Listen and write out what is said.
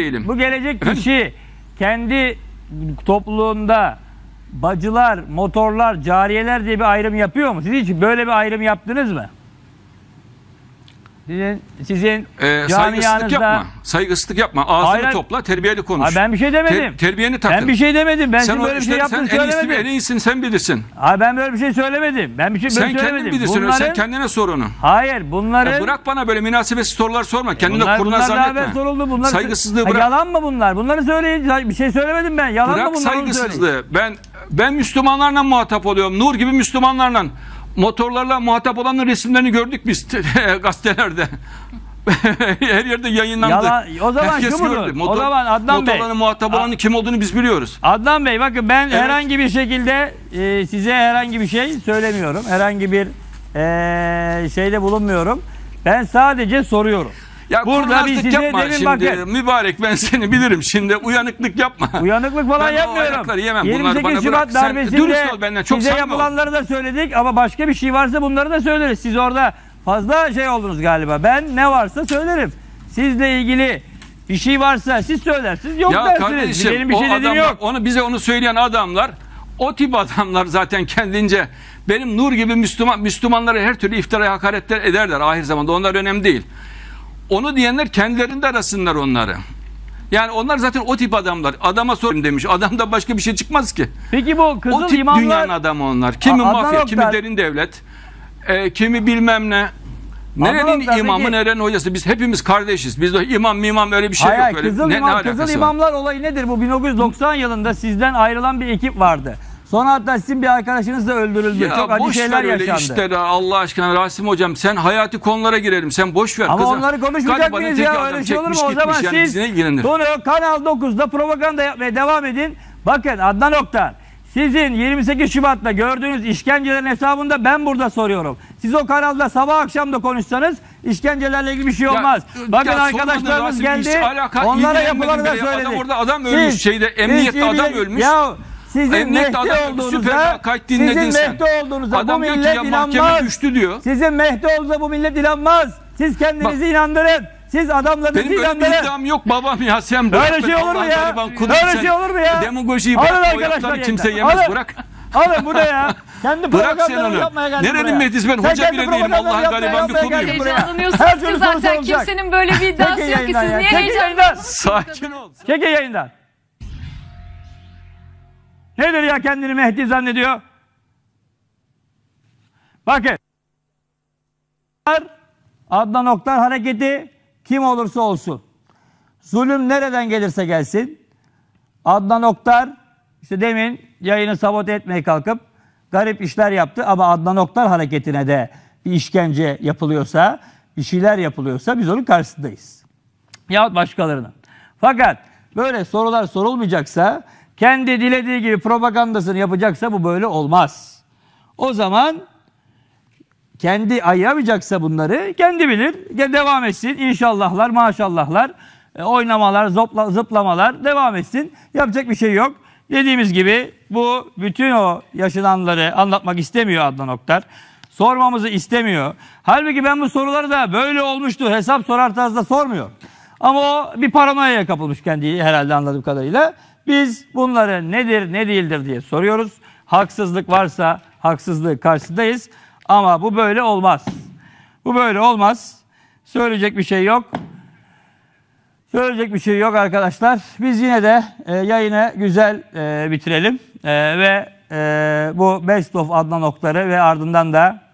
değilim. Bu gelecek Efendim? kişi kendi topluluğunda bacılar, motorlar, cariyeler diye bir ayrım yapıyor mu? Siz hiç böyle bir ayrım yaptınız mı? Sizin, sizin Ee, saygısızlık camianızda... yapma. Saygısızlık yapma. Ağzını Hayır. topla, terbiyeli konuş. Ay ben bir şey demedim. Ter- terbiyeni takın. ben bir şey demedim. Ben sen sizin o böyle bir şey işleri- yaptığını sen en iyisi, en söylemedim. iyisin sen bilirsin. Ay ben böyle bir şey söylemedim. Ben bir şey böyle Sen kendin söylemedim. bilirsin. Bunların, Sen kendine sor onu. Hayır bunların... Ya bırak bana böyle münasebetsiz sorular sorma. Kendini bunlar, kuruna bunlar daha zannetme. soruldu. Bunlar, Saygısızlığı Ha, bırak. Yalan mı bunlar? Bunları söyleyin. Bir şey söylemedim ben. Yalan mı Bırak bunlar? Onu söyleyin. saygısızlığı. Ben ben Müslümanlarla muhatap oluyorum. Nur gibi Müslümanlarla. Motorlarla muhatap olanların resimlerini gördük biz gazetelerde. Her yerde yayınlandı. Yalan- o zaman Herkes şu gördü. O zaman Adnan Bey- muhatap olanın kim olduğunu biz biliyoruz. Adnan Bey bakın ben Evet. herhangi bir şekilde e, size herhangi bir şey söylemiyorum. Herhangi bir e, şeyde bulunmuyorum. Ben sadece soruyorum. Ya Burada bir size yapma demin şimdi. bakın. Mübarek ben seni bilirim şimdi. Uyanıklık yapma. Uyanıklık falan Ben yapmıyorum. ayakları yemem. Bunları 28 bana Şubat bırak. Sen dürüst ol benden. Çok size samimi ol. yapılanları da söyledik ama başka bir şey varsa bunları da söyleriz. Siz orada fazla şey oldunuz galiba. Ben ne varsa söylerim. Sizle ilgili bir şey varsa siz söylersiniz. Yok Ya dersiniz. kardeşim Benim bir şey dediğim adamlar, yok. onu bize onu söyleyen adamlar o tip adamlar zaten kendince benim nur gibi Müslüman Müslümanlara her türlü iftira hakaretler ederler ahir zamanda onlar önemli değil. Onu diyenler kendilerinde arasınlar onları. Yani onlar zaten o tip adamlar. Adama sorayım demiş. Adamda başka bir şey çıkmaz ki. Peki bu kızıl o tip imamlar dünyanın adamı onlar. Kimi Adnan mafya, kimi Oktar- derin devlet, e, kimi bilmem ne. Nerenin imamı, peki- nerenin hocası? Biz hepimiz kardeşiz. Bizde imam mimam öyle bir şey Hayır, yok. Öyle. Kızıl, ne, İmam, ne Kızıl var? İmamlar olayı nedir? Bu 1990 yılında sizden ayrılan bir ekip vardı. Sonra hatta sizin bir arkadaşınız da öldürüldü. Ya Çok acı boş şeyler ver öyle yaşandı. işleri Allah aşkına Rasim hocam sen hayati konulara girelim sen boş ver Ama kızım. onları konuşmayacak Garibanın mıyız teki ya? adam Öyle şey olur mu? çekmiş O zaman yani siz bizi ne ilgilenir? bunu Kanal 9'da propaganda yapmaya devam edin. Bakın Adnan Oktar sizin 28 Şubat'ta gördüğünüz işkencelerin hesabında ben burada soruyorum. Siz o kanalda sabah akşam da konuşsanız işkencelerle ilgili bir şey olmaz. Bakın ya arkadaşlarımız geldi. alaka- onlara ilgilenmedin yapılanı da bile. Adam söyledik. orada adam ölmüş şeyde, emniyette adam ilgilen- ölmüş. Ya sizin Emniyette Mehdi adam süper olduğunuza, dinledin sizin sen. Mehdi olduğunuza Adam bu diyor ki millet ya inanmaz. düştü diyor. Sizin Mehdi olduğunuza bu millet inanmaz. Siz kendinizi inandırın. Siz adamlarınızı Benim inandırın. iddiam yok babam ya sen Böyle bırak şey be, olur mu ya? Böyle şey olur mu ya? Demagojiyi Alın bırak o arkadaşlar kimse yemez Alın. bırak. Alın bu ne ya? Kendi Bırak sen onu. yapmaya geldin Nerenin. Mehdi'si ben? Hoca bile değilim. Allah'ın gariban bir buraya. Heyecanlanıyorsunuz Her ki türlü soru zaten sorulacak. kimsenin böyle bir iddiası yok ki siz niye heyecanlanıyorsunuz? Sakin ol. Çekin yayından. Nedir ya kendini Mehdi zannediyor? Bakın. Adnan Oktar hareketi kim olursa olsun. Zulüm nereden gelirse gelsin. Adnan Oktar işte demin yayını sabote etmeye kalkıp garip işler yaptı ama Adnan Oktar hareketine de bir işkence yapılıyorsa, bir şeyler yapılıyorsa biz onun karşısındayız. Yahut başkalarının. Fakat böyle sorular sorulmayacaksa, kendi dilediği gibi propagandasını yapacaksa bu böyle olmaz. O zaman kendi ayıramayacaksa bunları kendi bilir. Devam etsin. İnşallahlar, maşallahlar, e, oynamalar, zopla, zıplamalar devam etsin. Yapacak bir şey yok. Dediğimiz gibi bu bütün o yaşananları anlatmak istemiyor Adnan Oktar. Sormamızı istemiyor. Halbuki ben bu soruları da böyle olmuştu hesap sorar tarzda sormuyor. Ama o bir paranoyaya kapılmış kendi herhalde anladığım kadarıyla. Biz bunları nedir ne değildir diye soruyoruz. Haksızlık varsa haksızlığı karşısındayız. Ama bu böyle olmaz. Bu böyle olmaz. Söyleyecek bir şey yok. Söyleyecek bir şey yok arkadaşlar. Biz yine de e, yayını güzel e, bitirelim. E, ve e, bu Best of Adnan Oktar'ı ve ardından da